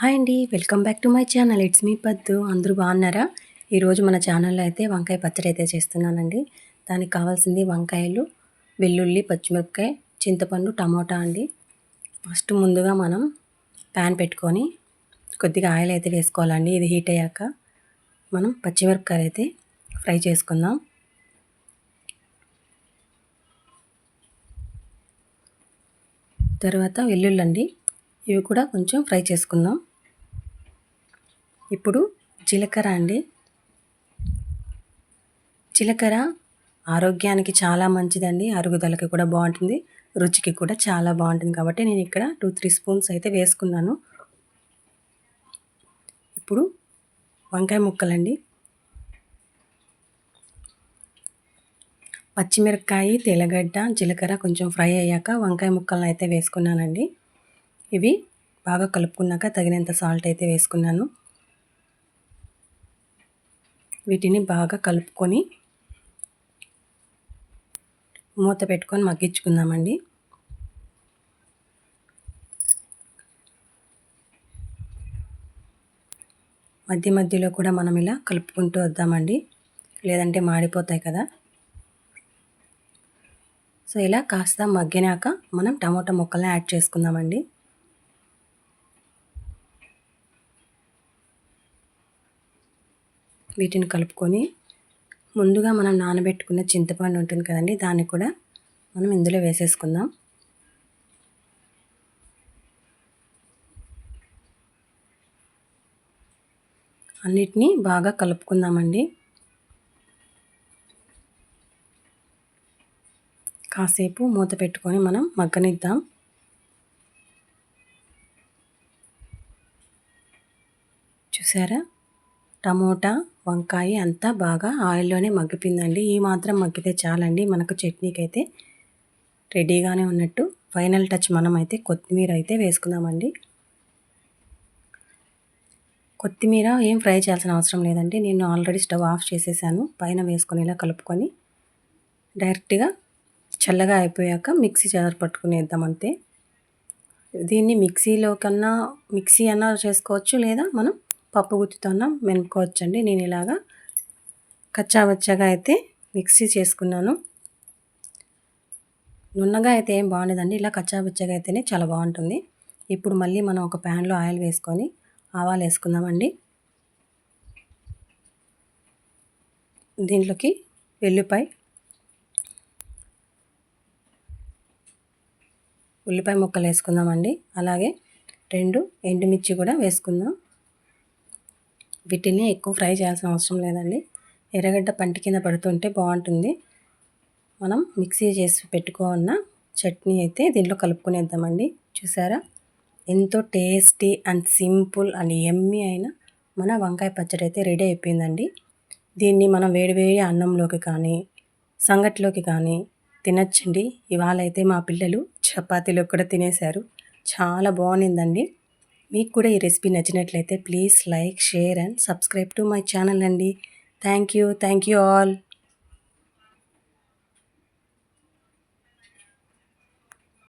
Hi అండి welcome back to my channel. It's me Paddu. అందరూ బాగున్నారా? ఈరోజు మన ఛానల్లో అయితే వంకాయ పచ్చడి అయితే చేస్తున్నానండి. దానికి కావాల్సింది వంకాయలు వెల్లుల్లి పచ్చిమిరపకాయ చింతపండు టమోటా అండి. ఫస్ట్ ముందుగా మనం ప్యాన్ పెట్టుకొని కొద్దిగా ఆయిల్ అయితే వేసుకోవాలండి. ఇది హీట్ అయ్యాక మనం పచ్చిమిరపకాయలు అయితే ఫ్రై చేసుకుందాం. తర్వాత వెల్లుల్లి ఇవి కూడా కొంచెం ఫ్రై చేసుకుందాం. ఇప్పుడు జీలకర్ర అండి. జీలకర్ర ఆరోగ్యానికి చాలా మంచిదండి. అరుగుదలకి కూడా బాగుంటుంది. రుచికి కూడా చాలా బాగుంటుంది కాబట్టి నేను ఇక్కడ టూ త్రీ స్పూన్స్ అయితే వేసుకున్నాను. ఇప్పుడు వంకాయ ముక్కలండి. పచ్చిమిరపకాయ తెల్లగడ్డ జీలకర్ర కొంచెం ఫ్రై అయ్యాక వంకాయ ముక్కలను అయితే వేసుకున్నానండి. ఇవి బాగా కలుపుకున్నాక తగినంత సాల్ట్ అయితే వేసుకున్నాను. వీటిని బాగా కలుపుకొని మూత పెట్టుకొని మగ్గించుకుందామండి. మధ్య మధ్యలో కూడా మనం ఇలా కలుపుకుంటూ వద్దామండి. లేదంటే మాడిపోతాయి కదా. సో ఇలా కాస్త మగ్గినాక మనం టమాటా ముక్కల్ని యాడ్ చేసుకుందామండి. వీటిని కలుపుకొని ముందుగా మనం నానబెట్టుకున్న చింతపండు ఉంటుంది కదండి దాన్ని కూడా మనం ఇందులో వేసేసుకుందాం. అన్నిటినీ బాగా కలుపుకుందామండి. కాసేపు మూత పెట్టుకొని మనం మగ్గనిద్దాం. చూసారా? టమోటా వంకాయ అంతా బాగా ఆయిల్లోనే మగ్గిపోయిందండి. ఈ మాత్రం మగ్గితే చాలండి. మనకు చట్నీకి అయితే రెడీగానే ఉన్నట్టు ఫైనల్ టచ్ మనం అయితే కొత్తిమీర అయితే వేసుకుందామండి. కొత్తిమీర ఏం ఫ్రై చేయాల్సిన అవసరం లేదండి. నేను ఆల్రెడీ స్టవ్ ఆఫ్ చేసేసాను. పైన వేసుకొని ఇలా కలుపుకొని డైరెక్ట్గా చల్లగా అయిపోయాక మిక్సీ జార్ పట్టుకునేద్దాం అంతే. దీన్ని మిక్సీలో కన్నా మిక్సీ అన్నా చేసుకోవచ్చు లేదా మనం పప్పు గుత్తితోన మెనుకోవచ్చండి నేను ఇలాగా కచ్చాబచ్చాగా అయితే మిక్సీ చేసుకున్నాను. నున్నగా అయితే ఏం బాగుండదండి. ఇలా కచ్చాబచ్చగా అయితేనే చాలా బాగుంటుంది. ఇప్పుడు మళ్ళీ మనం ఒక ప్యాన్లో ఆయిల్ వేసుకొని ఆవాలు వేసుకుందామండి. దీంట్లోకి వెల్లిపాయ ఉల్లిపాయ ముక్కలు వేసుకుందామండి. అలాగే రెండు ఎండుమిర్చి కూడా వేసుకుందాం. వీటిని ఎక్కువ ఫ్రై చేయాల్సిన అవసరం లేదండి. ఎర్రగడ్డ పంటి కింద పడుతుంటే బాగుంటుంది. మనం మిక్సీ చేసి పెట్టుకున్న చట్నీ అయితే దీంట్లో కలుపుకునేద్దామండి. చూసారా? ఎంతో tasty and simple and yummy అయిన మన వంకాయ పచ్చడి అయితే రెడీ అయిపోయిందండి. దీన్ని మనం వేడివేడి అన్నంలోకి కానీ సంగట్లోకి కానీ తినచ్చండి. ఇవాళ అయితే మా పిల్లలు చపాతీలో కూడా తినేశారు. చాలా బాగుండిందండి మీకు కూడా ఈ రెసిపీ నచ్చినట్లయితే please like share and subscribe to my channel అండి. Thank you thank you all.